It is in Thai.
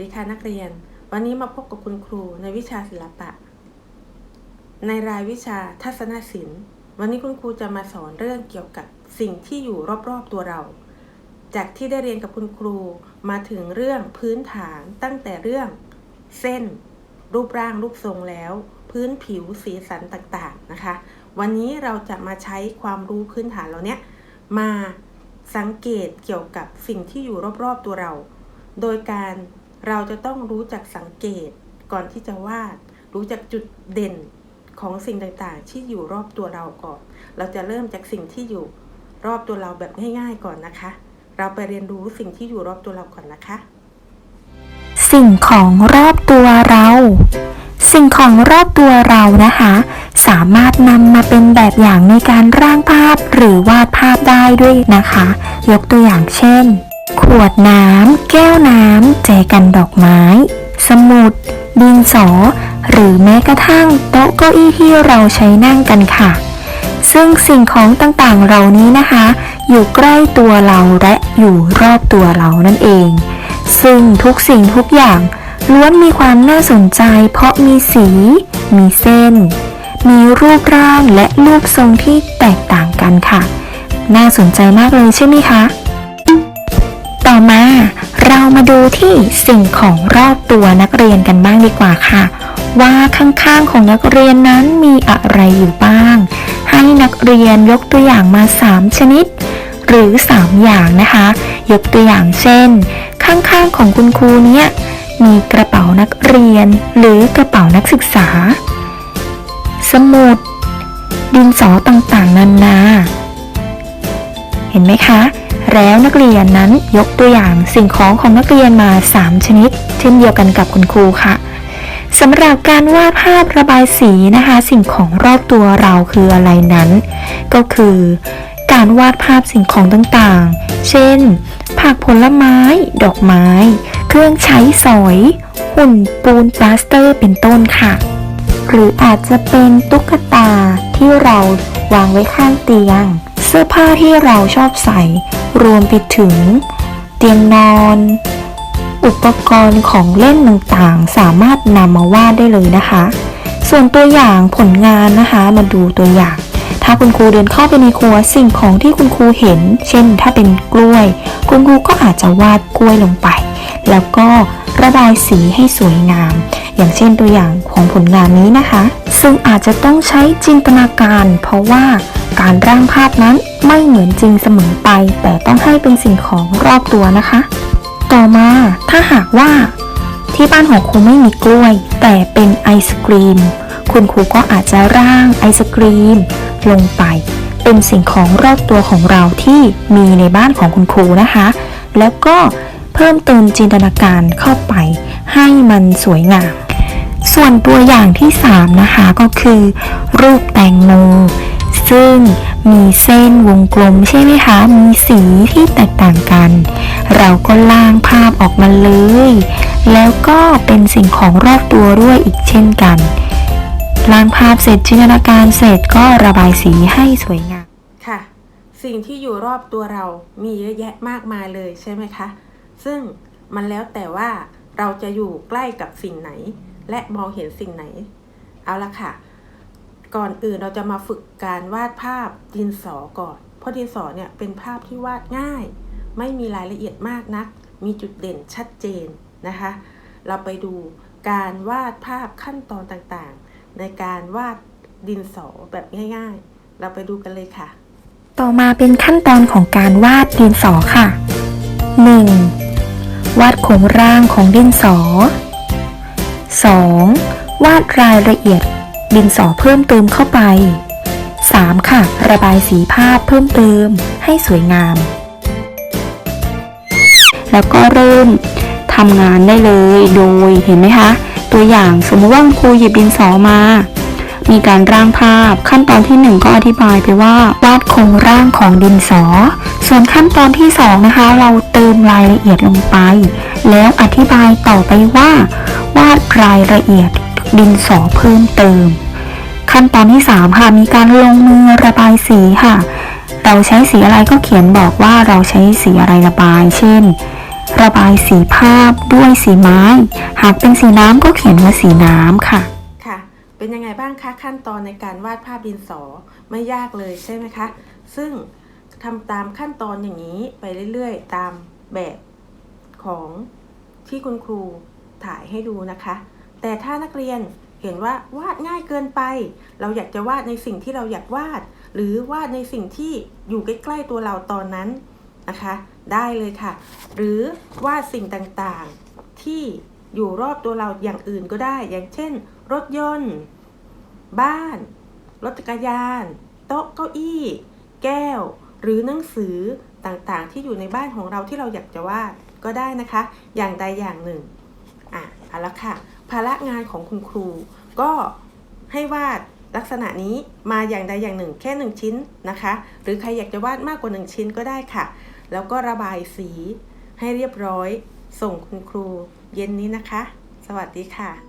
ดีค่ะนักเรียน วันนี้มาพบกับคุณครูในวิชาศิลปะ ในรายวิชาทัศนศิลป์ วันนี้คุณครูจะมาสอนเรื่องเกี่ยวกับสิ่งที่อยู่รอบๆตัวเรา จากที่ได้เรียนกับคุณครูมาถึงเรื่องพื้นฐานตั้งแต่เรื่อง เส้น รูปร่างรูปทรงแล้ว พื้นผิวสีสันต่างๆนะคะ วันนี้เราจะมาใช้ความรู้พื้นฐานเราเนี้ยมาสังเกตเกี่ยวกับสิ่งที่อยู่รอบๆตัวเรา โดยการ เราจะต้องรู้จักสังเกตก่อนที่จะวาด รู้จักจุดเด่นของสิ่งต่างๆ ที่อยู่รอบตัวเราก่อน เราจะเริ่มจากสิ่งที่อยู่รอบตัวเราแบบง่ายๆก่อนนะคะ เราไปเรียนรู้สิ่งที่อยู่รอบตัวเราก่อนนะคะ สิ่งของรอบตัวเรา สิ่งของรอบตัวเรานะคะ สามารถนำมาเป็นแบบอย่างในการร่างภาพหรือวาดภาพได้ด้วยนะคะ ยกตัวอย่างเช่น ขวดน้ำ แก้วน้ำ แจกันดอกไม้ สมุด ดินสอ หรือแม้กระทั่งโต๊ะเก้าอี้ที่เราใช้นั่งกันค่ะ ซึ่งสิ่งของต่างๆเหล่านี้นะคะ อยู่ใกล้ตัวเราและอยู่รอบตัวเรานั่นเอง ซึ่งทุกสิ่งทุกอย่างล้วนมีความน่าสนใจ เพราะมีสี มีเส้น มีรูปร่างและรูปทรงที่แตกต่างกันค่ะ น่าสนใจมากเลยใช่ไหมคะ อมา เรามาดูที่สิ่งของรอบตัวนักเรียนกันบ้างดีกว่าค่ะ ว่าข้างๆของนักเรียนนั้นมีอะไรอยู่บ้าง ให้นักเรียนยกตัวอย่างมา 3 ชนิด หรือ 3 อย่างนะคะ ยกตัวอย่างเช่น ข้างๆของคุณครูเนี้ยมีกระเป๋านักเรียน หรือกระเป๋านักศึกษา สมุด ดินสอต่างๆ นานา เห็นไหมคะ แล้วนักเรียนนั้นยกตัวอย่างสิ่งของของนักเรียนมา 3 ชนิด เช่นเดียวกันกับคุณครูค่ะสำหรับการวาดภาพระบายสีนะคะ สิ่งของรอบตัวเราคืออะไรนั้น ก็คือ การวาดภาพสิ่งของต่างๆ เช่น ผักผลไม้ ดอกไม้ เครื่องใช้สอย หุ่นปูนปลาสเตอร์เป็นต้นค่ะ หรืออาจจะเป็นตุ๊กตาที่เราวางไว้ข้างเตียง เสื้อผ้าที่เราชอบใส่ รวมไปถึง เตียงนอน อุปกรณ์ของเล่นต่างๆ สามารถนำมาวาดได้เลยนะคะ ส่วนตัวอย่างผลงานนะคะ มาดูตัวอย่าง ถ้าคุณครูเดินเข้าไปในครัวสิ่งของที่คุณครูเห็น เช่น ถ้าเป็นกล้วย คุณครูก็อาจจะวาดกล้วยลงไป แล้วก็ระบายสีให้สวยงาม อย่างเช่นตัวอย่างของผลงานนี้นะคะ ซึ่งอาจจะต้องใช้จินตนาการ เพราะว่าการร่างภาพนั้นไม่เหมือนจริงเสมอไป แต่ต้องให้เป็นสิ่งของรอบตัวนะคะ ต่อมาถ้าหากว่า ที่บ้านของครูไม่มีกล้วย แต่เป็นไอศกรีม คุณครูก็อาจจะร่างไอศกรีม ลงไป เป็นสิ่งของรอบตัวของเราที่มีในบ้านของคุณครูนะคะ แล้วก็ เพิ่มเติมจินตนาการเข้าไปให้มันสวยงาม ส่วนตัวอย่างที่ 3 นะคะก็คือ รูปแตงโมซึ่งมีเส้นวงกลมใช่ไหมคะ มีสีที่แตกต่างกัน เราก็ล่างภาพออกมาเลย แล้วก็เป็นสิ่งของรอบตัวด้วยอีกเช่นกัน ล่างภาพเสร็จจินตนาการเสร็จก็ระบายสีให้สวยงาม ค่ะ สิ่งที่อยู่รอบตัวเรามีเยอะแยะมากมายเลยใช่ไหมคะ ซึ่งมันแล้วแต่ว่าเราจะอยู่ใกล้กับสิ่งไหน และมองเห็นสิ่งไหน เอาละค่ะ ก่อนอื่นเราจะมาฝึกการวาดภาพดินสอก่อน เพราะดินสอเนี่ยเป็นภาพที่วาดง่าย ไม่มีรายละเอียดมากนัก มีจุดเด่นชัดเจนนะคะ เราไปดูการวาดภาพขั้นตอนต่างๆ ในการวาดดินสอแบบง่าย ๆ เราไปดูกันเลยค่ะ ต่อมาเป็นขั้นตอนของการวาดดินสอค่ะ 1. วาดโครงร่างของดินสอ 2. วาดรายละเอียดดินสอเพิ่มเติมเข้าไป 3. ค่ะ ระบายสีภาพเพิ่มเติมให้สวยงาม แล้วก็เริ่มทำงานได้เลยโดยเห็นไหมคะ ตัวอย่างสมมติว่าครูหยิบดินสอมา มีการร่างภาพขั้นตอนที่ 1 ก็อธิบายไปว่าวาดโครงร่างของดินสอ ส่วนขั้นตอนที่ 2 นะคะ เราเติมรายละเอียดลงไป แล้วอธิบายต่อไปว่า วาดรายละเอียดดินสอเพิ่มเติม ขั้นตอนที่ 3 ค่ะมีการลงมือระบายสีค่ะ เราใช้สีอะไรก็เขียนบอกว่าเราใช้สีอะไรระบาย เช่น ระบายสีภาพด้วยสีไม้ หากเป็นสีน้ำก็เขียนว่าสีน้ำค่ะค่ะเป็นยังไงบ้างคะขั้นตอนในการวาดภาพดินสอไม่ยากเลยใช่ไหมคะ ซึ่ง ทำตามขั้นตอนอย่างนี้ไปเรื่อยๆ ตามแบบของที่คุณครูถ่ายให้ดูนะคะ แต่ถ้านักเรียนเห็นว่าวาดง่ายเกินไป เราอยากจะวาดในสิ่งที่เราอยากวาด หรือวาดในสิ่งที่อยู่ใกล้ๆตัวเราตอนนั้นนะคะ ได้เลยค่ะ หรือวาดสิ่งต่างๆที่อยู่รอบตัวเราอย่างอื่นก็ได้ อย่างเช่น รถยนต์ บ้าน รถจักรยาน โต๊ะเก้าอี้ แก้ว หรือหนังสือต่างๆ ที่อยู่ในบ้านของเราที่เราอยากจะวาดก็ได้นะคะ อย่างใดอย่างหนึ่งอะเอาละค่ะ ภาระงานของคุณครู ก็ให้วาดลักษณะนี้มาอย่างใดอย่างหนึ่ง แค่หนึ่งชิ้นนะคะ หรือใครอยากจะวาดมากกว่าหนึ่งชิ้นก็ได้ค่ะ แล้วก็ระบายสีให้เรียบร้อย ส่งคุณครูเย็นนี้นะคะ สวัสดีค่ะ